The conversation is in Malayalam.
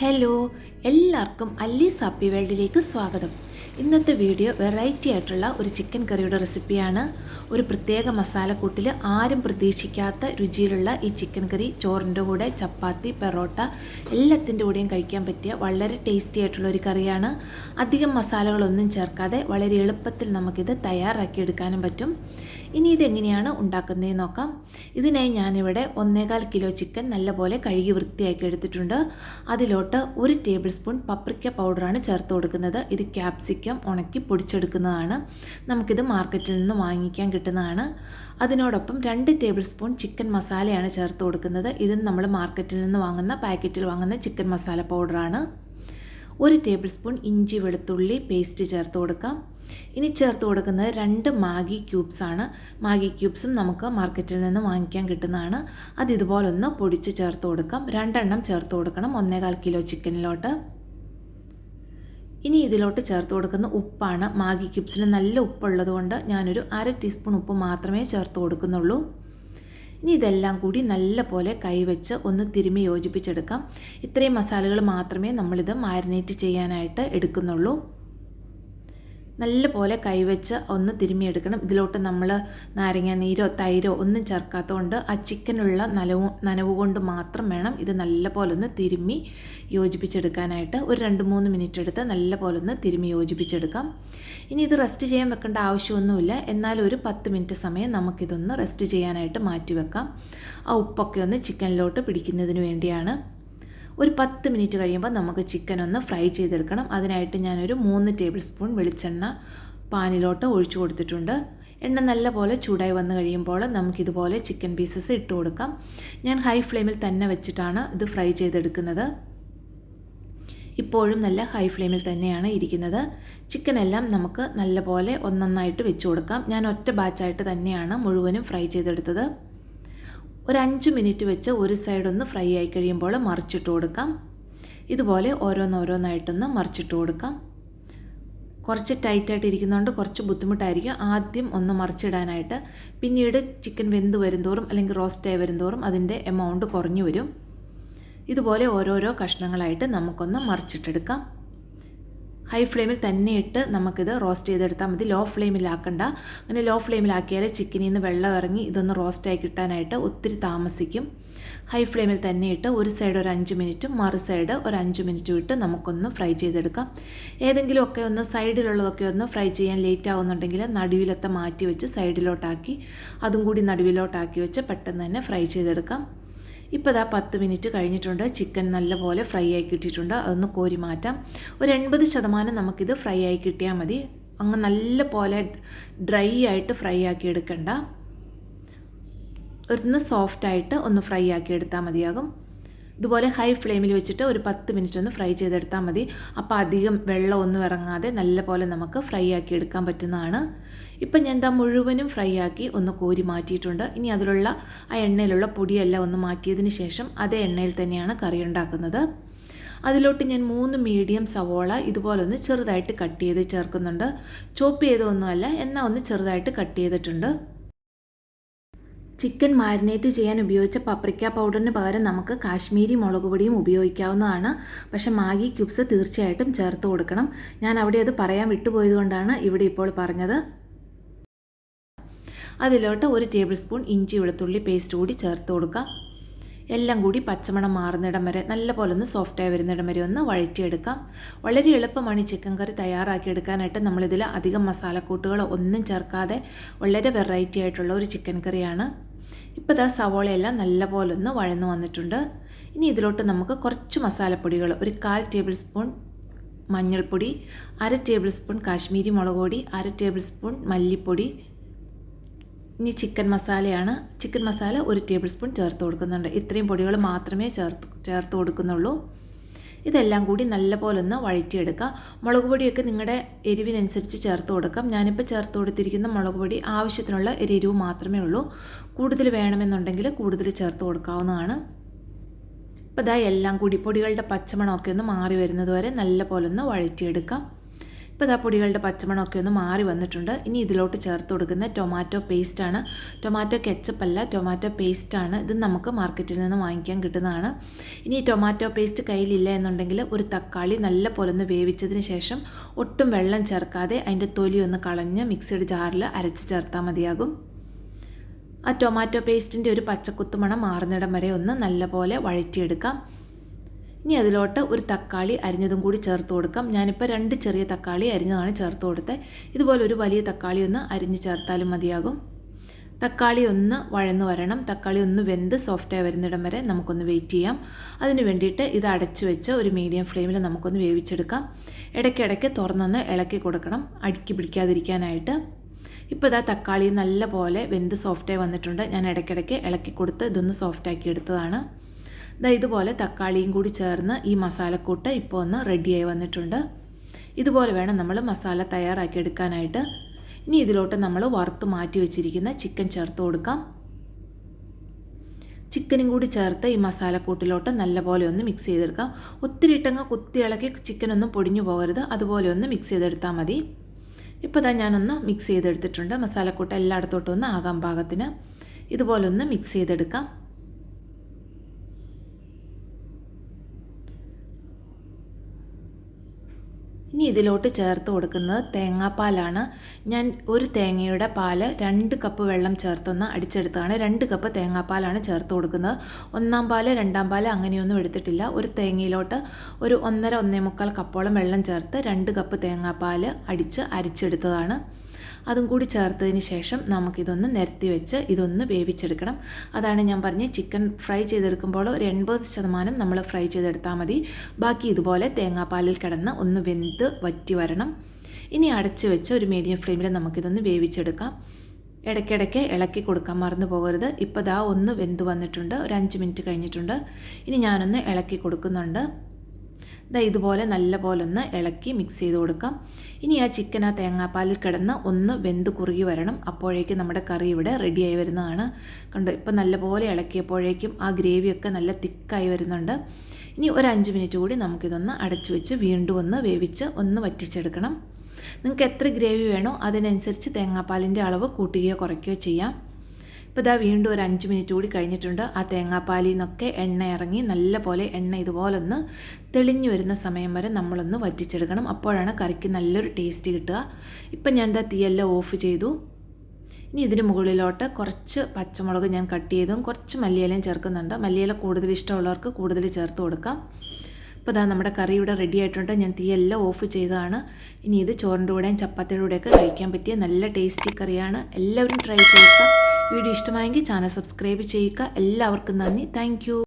ഹലോ എല്ലാവർക്കും അല്ലീസ് ഹാപ്പി വേൾഡിലേക്ക് സ്വാഗതം. ഇന്നത്തെ വീഡിയോ വെറൈറ്റി ആയിട്ടുള്ള ഒരു ചിക്കൻ കറിയുടെ റെസിപ്പിയാണ് ഒരു പ്രത്യേക മസാലക്കൂട്ടിൽ ആരും പ്രതീക്ഷിക്കാത്ത രുചിയിലുള്ള ഈ ചിക്കൻ കറി ചോറിന്റെ കൂടെ ചപ്പാത്തി പെറോട്ട എല്ലാത്തിന്റെ കൂടെയും കഴിക്കാൻ പറ്റിയ വളരെ ടേസ്റ്റി ആയിട്ടുള്ള ഒരു കറിയാണ് അധികം മസാലകളൊന്നും ചേർക്കാതെ വളരെ എളുപ്പത്തിൽ നമുക്കിത് തയ്യാറാക്കിയെടുക്കാനും പറ്റും. ഇനി ഇതെങ്ങനെയാണ് ഉണ്ടാക്കുന്നതെന്ന് നോക്കാം. ഇതിനായി ഞാനിവിടെ ഒന്നേകാൽ കിലോ ചിക്കൻ നല്ലപോലെ കഴുകി വൃത്തിയാക്കി എടുത്തിട്ടുണ്ട്. അതിലോട്ട് ഒരു ടേബിൾ സ്പൂൺ പപ്രിക്ക പൗഡറാണ് ചേർത്ത് കൊടുക്കുന്നത്. ഇത് ക്യാപ്സിക്കം ഉണക്കി പൊടിച്ചെടുക്കുന്നതാണ്. നമുക്കിത് മാർക്കറ്റിൽ നിന്ന് വാങ്ങിക്കാൻ കിട്ടുന്നതാണ്. അതിനോടൊപ്പം രണ്ട് ടേബിൾ സ്പൂൺ ചിക്കൻ മസാലയാണ് ചേർത്ത് കൊടുക്കുന്നത്. ഇത് നമ്മൾ മാർക്കറ്റിൽ നിന്ന് വാങ്ങുന്ന പാക്കറ്റിൽ വാങ്ങുന്ന ചിക്കൻ മസാല പൗഡറാണ്. ഒരു ടേബിൾ സ്പൂൺ ഇഞ്ചി വെളുത്തുള്ളി പേസ്റ്റ് ചേർത്ത് കൊടുക്കാം. ഇനി ചേർത്ത് കൊടുക്കുന്നത് രണ്ട് മാഗി ക്യൂബ്സ് ആണ്. മാഗി ക്യൂബ്സും നമുക്ക് മാർക്കറ്റിൽ നിന്ന് വാങ്ങിക്കാൻ കിട്ടുന്നതാണ്. അത് ഇതുപോലൊന്ന് പൊടിച്ച് ചേർത്ത് കൊടുക്കാം. രണ്ടെണ്ണം ചേർത്ത് കൊടുക്കണം. ഒന്നേകാൽ കിലോ ചിക്കനിലോട്ട്. ഇനി ഇതിലോട്ട് ചേർത്ത് കൊടുക്കുന്ന ഉപ്പാണ്. മാഗി ക്യൂബ്സിന് നല്ല ഉപ്പുള്ളത് കൊണ്ട് ഞാനൊരു അര ടീസ്പൂൺ ഉപ്പ് മാത്രമേ ചേർത്ത് കൊടുക്കുന്നുള്ളൂ. ഇനി ഇതെല്ലാം കൂടി നല്ല പോലെ കൈവച്ച് ഒന്ന് തിരുമ്മി യോജിപ്പിച്ചെടുക്കാം. ഇത്രയും മസാലകൾ മാത്രമേ നമ്മളിത് മാരിനേറ്റ് ചെയ്യാനായിട്ട് എടുക്കുന്നുള്ളൂ. നല്ല പോലെ കൈവച്ച് ഒന്ന് തിരുമ്മിയെടുക്കണം. ഇതിലോട്ട് നമ്മൾ നാരങ്ങ നീരോ തൈരോ ഒന്നും ചേർക്കാത്തതുകൊണ്ട് ആ ചിക്കനുള്ള നനവ് നനവ് കൊണ്ട് മാത്രം വേണം ഇത് നല്ല പോലെ ഒന്ന് തിരുമ്മി യോജിപ്പിച്ചെടുക്കാനായിട്ട്. ഒരു രണ്ട് മൂന്ന് മിനിറ്റ് എടുത്ത് നല്ല പോലെ ഒന്ന് തിരുമ്മി യോജിപ്പിച്ചെടുക്കാം. ഇനി ഇത് റെസ്റ്റ് ചെയ്യാൻ വെക്കേണ്ട ആവശ്യമൊന്നുമില്ല. എന്നാൽ ഒരു പത്ത് മിനിറ്റ് സമയം നമുക്കിതൊന്ന് റെസ്റ്റ് ചെയ്യാനായിട്ട് മാറ്റി വെക്കാം ആ ഉപ്പൊക്കെ ഒന്ന് ചിക്കനിലോട്ട് പിടിക്കുന്നതിന് വേണ്ടിയാണ്. ഒരു പത്ത് മിനിറ്റ് കഴിയുമ്പോൾ നമുക്ക് ചിക്കൻ ഒന്ന് ഫ്രൈ ചെയ്തെടുക്കണം. അതിനായിട്ട് ഞാനൊരു മൂന്ന് ടേബിൾ സ്പൂൺ വെളിച്ചെണ്ണ പാനിലോട്ട് ഒഴിച്ചു കൊടുത്തിട്ടുണ്ട്. എണ്ണ നല്ല പോലെ ചൂടായി വന്നു കഴിയുമ്പോൾ നമുക്കിതുപോലെ ചിക്കൻ പീസസ് ഇട്ട് കൊടുക്കാം. ഞാൻ ഹൈ ഫ്ലെയിമിൽ തന്നെ വെച്ചിട്ടാണ് ഇത് ഫ്രൈ ചെയ്തെടുക്കുന്നത്. ഇപ്പോഴും നല്ല ഹൈ ഫ്ലെയിമിൽ തന്നെയാണ് ഇരിക്കുന്നത്. ചിക്കൻ എല്ലാം നമുക്ക് നല്ലപോലെ ഒന്നൊന്നായിട്ട് വെച്ച് കൊടുക്കാം. ഞാൻ ഒറ്റ ബാച്ചായിട്ട് തന്നെയാണ് മുഴുവനും ഫ്രൈ ചെയ്തെടുത്തത്. ഒരു അഞ്ച് മിനിറ്റ് വെച്ച് ഒരു സൈഡ് ഒന്ന് ഫ്രൈ ആയി കഴിയുമ്പോൾ മറിച്ചിട്ട് കൊടുക്കാം. ഇതുപോലെ ഓരോന്നോരോന്നായിട്ടൊന്ന് മറിച്ചിട്ട് കൊടുക്കാം. കുറച്ച് ടൈറ്റായിട്ട് ഇരിക്കുന്നതുകൊണ്ട് കുറച്ച് ബുദ്ധിമുട്ടായിരിക്കും. ആദ്യം ഒന്ന് മറിച്ചിടാനായിട്ട് പിന്നീട് ചിക്കൻ വെന്ത് വരുന്തോറും അല്ലെങ്കിൽ റോസ്റ്റായി വരുന്തോറും അതിന്റെ എമൗണ്ട് കുറഞ്ഞു വരും. ഇതുപോലെ ഓരോരോ കഷ്ണങ്ങളായിട്ട് നമുക്കൊന്ന് മറിച്ചിട്ടെടുക്കാം. ഹൈ ഫ്ലെയിമിൽ തന്നെ ഇട്ട് നമുക്കിത് റോസ്റ്റ് ചെയ്തെടുത്താൽ മതി. ലോ ഫ്ലെയിമിലാക്കണ്ട അങ്ങനെ ലോ ഫ്ലെയിമിലാക്കിയാൽ ചിക്കനിൽ നിന്ന് വെള്ളം ഇറങ്ങി ഇതൊന്ന് റോസ്റ്റായി കിട്ടാനായിട്ട് ഒത്തിരി താമസിക്കും. ഹൈ ഫ്ലെയിമിൽ തന്നെ ഇട്ട് ഒരു സൈഡ് ഒരു അഞ്ച് മിനിറ്റും മറു സൈഡ് ഒരു അഞ്ച് മിനിറ്റും ഇട്ട് നമുക്കൊന്ന് ഫ്രൈ ചെയ്തെടുക്കാം. ഏതെങ്കിലുമൊക്കെ ഒന്ന് സൈഡിലുള്ളതൊക്കെ ഒന്ന് ഫ്രൈ ചെയ്യാൻ ലേറ്റ് ആവുന്നുണ്ടെങ്കിൽ നടുവിലത്തെ മാറ്റി വെച്ച് സൈഡിലോട്ടാക്കി അതും കൂടി നടുവിലോട്ടാക്കി വെച്ച് പെട്ടെന്ന് തന്നെ ഫ്രൈ ചെയ്തെടുക്കാം. ഇപ്പോൾ ഇതാ പത്ത് മിനിറ്റ് കഴിഞ്ഞിട്ടുണ്ട്. ചിക്കൻ നല്ലപോലെ ഫ്രൈ ആയി കിട്ടിയിട്ടുണ്ട്. അതൊന്ന് കോരി മാറ്റാം. ഒരു എൺപത് ശതമാനം നമുക്കിത് ഫ്രൈ ആയി കിട്ടിയാൽ മതി. അങ്ങ് നല്ല പോലെ ഡ്രൈ ആയിട്ട് ഫ്രൈ ആക്കി എടുക്കണ്ട. ഒന്ന് സോഫ്റ്റായിട്ട് ഒന്ന് ഫ്രൈ ആക്കി എടുത്താൽ മതിയാകും. ഇതുപോലെ ഹൈ ഫ്ലെയിമിൽ വെച്ചിട്ട് ഒരു പത്ത് മിനിറ്റ് ഒന്ന് ഫ്രൈ ചെയ്തെടുത്താൽ മതി. അപ്പോൾ അധികം വെള്ളമൊന്നും ഇറങ്ങാതെ നല്ല പോലെ നമുക്ക് ഫ്രൈ ആക്കി എടുക്കാൻ പറ്റുന്നതാണ്. ഇപ്പം ഞാൻ എന്താ മുഴുവനും ഫ്രൈ ആക്കി ഒന്ന് കോരി മാറ്റിയിട്ടുണ്ട്. ഇനി അതിലുള്ള ആ എണ്ണയിലുള്ള പൊടിയെല്ലാം ഒന്ന് മാറ്റിയതിന് ശേഷം അതേ എണ്ണയിൽ തന്നെയാണ് കറി ഉണ്ടാക്കുന്നത്. അതിലോട്ട് ഞാൻ മൂന്ന് മീഡിയം സവോള ഇതുപോലെ ഒന്ന് ചെറുതായിട്ട് കട്ട് ചെയ്ത് ചേർക്കുന്നുണ്ട്. ചോപ്പ് ചെയ്തൊന്നുമല്ല എന്നാൽ ഒന്ന് ചെറുതായിട്ട് കട്ട് ചെയ്തിട്ടുണ്ട്. ചിക്കൻ മാരിനേറ്റ് ചെയ്യാൻ ഉപയോഗിച്ച പപ്രിക്ക പൗഡറിന് പകരം നമുക്ക് കാശ്മീരി മുളക് പൊടിയും ഉപയോഗിക്കാവുന്നതാണ്. പക്ഷേ മാഗി ക്യൂബ്സ് തീർച്ചയായിട്ടും ചേർത്ത് കൊടുക്കണം. ഞാൻ അവിടെ അത് പറയാൻ വിട്ടുപോയതുകൊണ്ടാണ് ഇവിടെ ഇപ്പോൾ പറഞ്ഞത്. അതിലോട്ട് ഒരു ടേബിൾ സ്പൂൺ ഇഞ്ചി വെളുത്തുള്ളി പേസ്റ്റ് കൂടി ചേർത്ത് കൊടുക്കുക എല്ലാം കൂടി പച്ചമണം മാറുന്നിടം വരെ നല്ല പോലെ ഒന്ന് സോഫ്റ്റായി വരുന്നിടം വരെ ഒന്ന് വഴറ്റിയെടുക്കാം. വളരെ എളുപ്പമാണ് ഈ ചിക്കൻ കറി തയ്യാറാക്കിയെടുക്കാനായിട്ട് നമ്മളിതിൽ അധികം മസാലക്കൂട്ടുകളോ ഒന്നും ചേർക്കാതെ വളരെ വെറൈറ്റി ആയിട്ടുള്ള ഒരു ചിക്കൻ കറിയാണ്. ഇപ്പോൾ ഇതാ സവോളയെല്ലാം നല്ല പോലെ ഒന്ന് വഴന്നു വന്നിട്ടുണ്ട്. ഇനി ഇതിലോട്ട് നമുക്ക് കുറച്ച് മസാലപ്പൊടികൾ ഒരു കാൽ ടേബിൾ സ്പൂൺ മഞ്ഞൾപ്പൊടി അര ടേബിൾ സ്പൂൺ കാശ്മീരി മുളക് പൊടി അര ടേബിൾ സ്പൂൺ മല്ലിപ്പൊടി. ഇനി ചിക്കൻ മസാലയാണ്. ചിക്കൻ മസാല ഒരു ടേബിൾ സ്പൂൺ ചേർത്ത് കൊടുക്കുന്നുണ്ട്. ഇത്രയും പൊടികൾ മാത്രമേ ചേർത്ത് ചേർത്ത് കൊടുക്കുന്നുള്ളൂ. ഇതെല്ലാം കൂടി നല്ലപോലെ ഒന്ന് വഴറ്റിയെടുക്കുക. മുളക് പൊടിയൊക്കെ നിങ്ങളുടെ എരിവിനനുസരിച്ച് ചേർത്ത് കൊടുക്കാം. ഞാനിപ്പോൾ ചേർത്ത് കൊടുത്തിരിക്കുന്ന മുളക് പൊടി ആവശ്യത്തിനുള്ള എരിവ് മാത്രമേ ഉള്ളൂ. കൂടുതൽ വേണമെന്നുണ്ടെങ്കിൽ കൂടുതൽ ചേർത്ത് കൊടുക്കാവുന്നതാണ്. ഇപ്പോൾ ഇതാ എല്ലാം കൂടി പൊടികളുടെ പച്ചമണമൊക്കെ ഒന്ന് മാറി വരുന്നത് വരെ നല്ല പോലെ ഒന്ന് വഴറ്റിയെടുക്കാം. ഇപ്പോൾ ഇതാ പൊടികളുടെ പച്ചമണമൊക്കെ ഒന്ന് മാറി വന്നിട്ടുണ്ട്. ഇനി ഇതിലോട്ട് ചേർത്ത് കൊടുക്കുന്ന ടൊമാറ്റോ പേസ്റ്റാണ് ടൊമാറ്റോ കെച്ചപ്പ് അല്ല ടൊമാറ്റോ പേസ്റ്റാണ് ഇത് നമുക്ക് മാർക്കറ്റിൽ നിന്ന് വാങ്ങിക്കാൻ കിട്ടുന്നതാണ്. ഇനി ടൊമാറ്റോ പേസ്റ്റ് കയ്യിലില്ല എന്നുണ്ടെങ്കിൽ ഒരു തക്കാളി നല്ല പോലെ ഒന്ന് വേവിച്ചതിന് ശേഷം ഒട്ടും വെള്ളം ചേർക്കാതെ അതിന്റെ തൊലി ഒന്ന് കളഞ്ഞ് മിക്സിയുടെ ജാറിൽ അരച്ച് ചേർത്താൽ മതിയാകും. ആ ടൊമാറ്റോ പേസ്റ്റിന്റെ ഒരു പച്ചക്കുത്തുമണം മാറുന്നിടം വരെ ഒന്ന് നല്ലപോലെ വഴറ്റിയെടുക്കാം. ഇനി അതിലോട്ട് ഒരു തക്കാളി അരിഞ്ഞതും കൂടി ചേർത്ത് കൊടുക്കാം. ഞാനിപ്പോൾ രണ്ട് ചെറിയ തക്കാളി അരിഞ്ഞതാണ് ചേർത്ത് കൊടുത്തത് ഇതുപോലെ ഒരു വലിയ തക്കാളി ഒന്ന് അരിഞ്ഞ് ചേർത്താലും മതിയാകും. തക്കാളി ഒന്ന് വഴന്ന് വരണം. തക്കാളി ഒന്ന് വെന്ത് സോഫ്റ്റായി വരുന്നിടം വരെ നമുക്കൊന്ന് വെയിറ്റ് ചെയ്യാം. അതിന് വേണ്ടിയിട്ട് ഇത് അടച്ചു വെച്ച് ഒരു മീഡിയം ഫ്ലെയിമിൽ നമുക്കൊന്ന് വേവിച്ചെടുക്കാം. ഇടയ്ക്കിടയ്ക്ക് തുറന്നൊന്ന് ഇളക്കി കൊടുക്കണം. അടുക്കി പിടിക്കാതിരിക്കാനായിട്ട്. ഇപ്പോൾ ഇതാ തക്കാളി നല്ല പോലെ വെന്ത് സോഫ്റ്റായി വന്നിട്ടുണ്ട്. ഞാൻ ഇടയ്ക്കിടയ്ക്ക് ഇളക്കി കൊടുത്ത് ഇതൊന്ന് സോഫ്റ്റാക്കി എടുത്തതാണ്. ഇതാ ഇതുപോലെ തക്കാളിയും കൂടി ചേർന്ന് ഈ മസാലക്കൂട്ട് ഇപ്പോൾ ഒന്ന് റെഡിയായി വന്നിട്ടുണ്ട്. ഇതുപോലെ വേണം നമ്മൾ മസാല തയ്യാറാക്കി എടുക്കാനായിട്ട്. ഇനി ഇതിലോട്ട് നമ്മൾ വറുത്ത് മാറ്റി വെച്ചിരിക്കുന്ന ചിക്കൻ ചേർത്ത് കൊടുക്കാം. ചിക്കനും കൂടി ചേർത്ത് ഈ മസാലക്കൂട്ടിലോട്ട് നല്ലപോലെ ഒന്ന് മിക്സ് ചെയ്തെടുക്കാം. ഒത്തിരി ഇട്ടങ്ങ് കുത്തി ഇളക്കി ചിക്കനൊന്നും പൊടിഞ്ഞു പോകരുത്. അതുപോലെ ഒന്ന് മിക്സ് ചെയ്തെടുത്താൽ മതി. ഇപ്പോൾ തന്നെ ഞാനൊന്ന് മിക്സ് ചെയ്തെടുത്തിട്ടുണ്ട് മസാലക്കൂട്ട് എല്ലായിടത്തോട്ടും ഒന്ന് ആകാൻ പാകത്തിന് ഇതുപോലെ ഒന്ന് മിക്സ് ചെയ്തെടുക്കാം. ഇനി ഇതിലോട്ട് ചേർത്ത് കൊടുക്കുന്നത് തേങ്ങാപ്പാലാണ്. ഞാൻ ഒരു തേങ്ങയുടെ പാൽ രണ്ട് കപ്പ് വെള്ളം ചേർത്തൊന്ന് അടിച്ചെടുത്താണ് രണ്ട് കപ്പ് തേങ്ങാപ്പാലാണ് ചേർത്ത് കൊടുക്കുന്നത്. ഒന്നാം പാൽ രണ്ടാം പാൽ അങ്ങനെയൊന്നും എടുത്തിട്ടില്ല. ഒരു തേങ്ങയിലോട്ട് ഒരു ഒന്നര ഒന്നേ മുക്കാൽ കപ്പോളം വെള്ളം ചേർത്ത് രണ്ട് കപ്പ് തേങ്ങാപ്പാൽ അടിച്ച് അരിച്ചെടുത്തതാണ്. അതും കൂടി ചേർത്തതിന് ശേഷം നമുക്കിതൊന്ന് നിരത്തി വെച്ച് ഇതൊന്ന് വേവിച്ചെടുക്കണം. അതാണ് ഞാൻ പറഞ്ഞ ചിക്കൻ ഫ്രൈ ചെയ്തെടുക്കുമ്പോൾ ഒരു എൺപത് ശതമാനം നമ്മൾ ഫ്രൈ ചെയ്തെടുത്താൽ മതി. ബാക്കി ഇതുപോലെ തേങ്ങാപ്പാലിൽ കിടന്ന് ഒന്ന് വെന്ത് വറ്റി വരണം. ഇനി അടച്ച് വെച്ച് ഒരു മീഡിയം ഫ്ലെയിമിൽ നമുക്കിതൊന്ന് വേവിച്ചെടുക്കാം. ഇടയ്ക്കിടയ്ക്ക് ഇളക്കി കൊടുക്കാൻ മറന്നു പോകരുത്. ഇപ്പോൾ ദാ ഒന്ന് വെന്ത് വന്നിട്ടുണ്ട്. ഒരു അഞ്ച് മിനിറ്റ് കഴിഞ്ഞിട്ടുണ്ട്. ഇനി ഞാനൊന്ന് ഇളക്കി കൊടുക്കുന്നുണ്ട്. ഇതാ ഇതുപോലെ നല്ല പോലെ ഒന്ന് ഇളക്കി മിക്സ് ചെയ്ത് കൊടുക്കാം. ഇനി ആ ചിക്കൻ ആ തേങ്ങാപ്പാലിൽ കിടന്ന് ഒന്ന് വെന്ത് കുറുകി വരണം. അപ്പോഴേക്കും നമ്മുടെ കറി ഇവിടെ റെഡിയായി വരുന്നതാണ്. കണ്ടു ഇപ്പം നല്ലപോലെ ഇളക്കിയപ്പോഴേക്കും ആ ഗ്രേവിയൊക്കെ നല്ല തിക്കായി വരുന്നുണ്ട്. ഇനി ഒരു അഞ്ച് മിനിറ്റ് കൂടി നമുക്കിതൊന്ന് അടച്ചു വെച്ച് വീണ്ടും ഒന്ന് വേവിച്ച് ഒന്ന് വറ്റിച്ചെടുക്കണം. നിങ്ങൾക്ക് എത്ര ഗ്രേവി വേണോ അതിനനുസരിച്ച് തേങ്ങാപ്പാലിന്റെ അളവ് കൂട്ടുകയോ കുറയ്ക്കുകയോ ചെയ്യാം. ഇപ്പോൾ ഇതാ വീണ്ടും ഒരു അഞ്ച് മിനിറ്റ് കൂടി കഴിഞ്ഞിട്ടുണ്ട്. ആ തേങ്ങാപ്പാലിൽ നിന്നൊക്കെ എണ്ണ ഇറങ്ങി നല്ല പോലെ എണ്ണ ഇതുപോലൊന്ന് തെളിഞ്ഞു വരുന്ന സമയം വരെ നമ്മളൊന്ന് വറ്റിച്ചെടുക്കണം. അപ്പോഴാണ് കറിക്ക് നല്ലൊരു ടേസ്റ്റ് കിട്ടുക. ഇപ്പം ഞാൻ എന്താ തീയെല്ലാം ഓഫ് ചെയ്തു. ഇനി ഇതിന് മുകളിലോട്ട് കുറച്ച് പച്ചമുളക് ഞാൻ കട്ട് ചെയ്തും കുറച്ച് മല്ലിയിലയും ചേർക്കുന്നുണ്ട്. മല്ലിയില കൂടുതൽ ഇഷ്ടമുള്ളവർക്ക് കൂടുതൽ ചേർത്ത് കൊടുക്കാം. ഇപ്പോൾ ഇതാ നമ്മുടെ കറി ഇവിടെ റെഡി ആയിട്ടുണ്ട്. ഞാൻ തീയെല്ലാം ഓഫ് ചെയ്തതാണ്. ഇനി ഇത് ചോറിന്റെ കൂടെയും ചപ്പാത്തിയുടെ കൂടെയൊക്കെ കഴിക്കാൻ പറ്റിയ നല്ല ടേസ്റ്റി കറിയാണ്. എല്ലാവരും ട്രൈ ചെയ്യുക വീഡിയോ ഇഷ്ടമായെങ്കിൽ ചാനൽ സബ്സ്ക്രൈബ് ചെയ്യുക. എല്ലാവർക്കും നന്ദി. താങ്ക്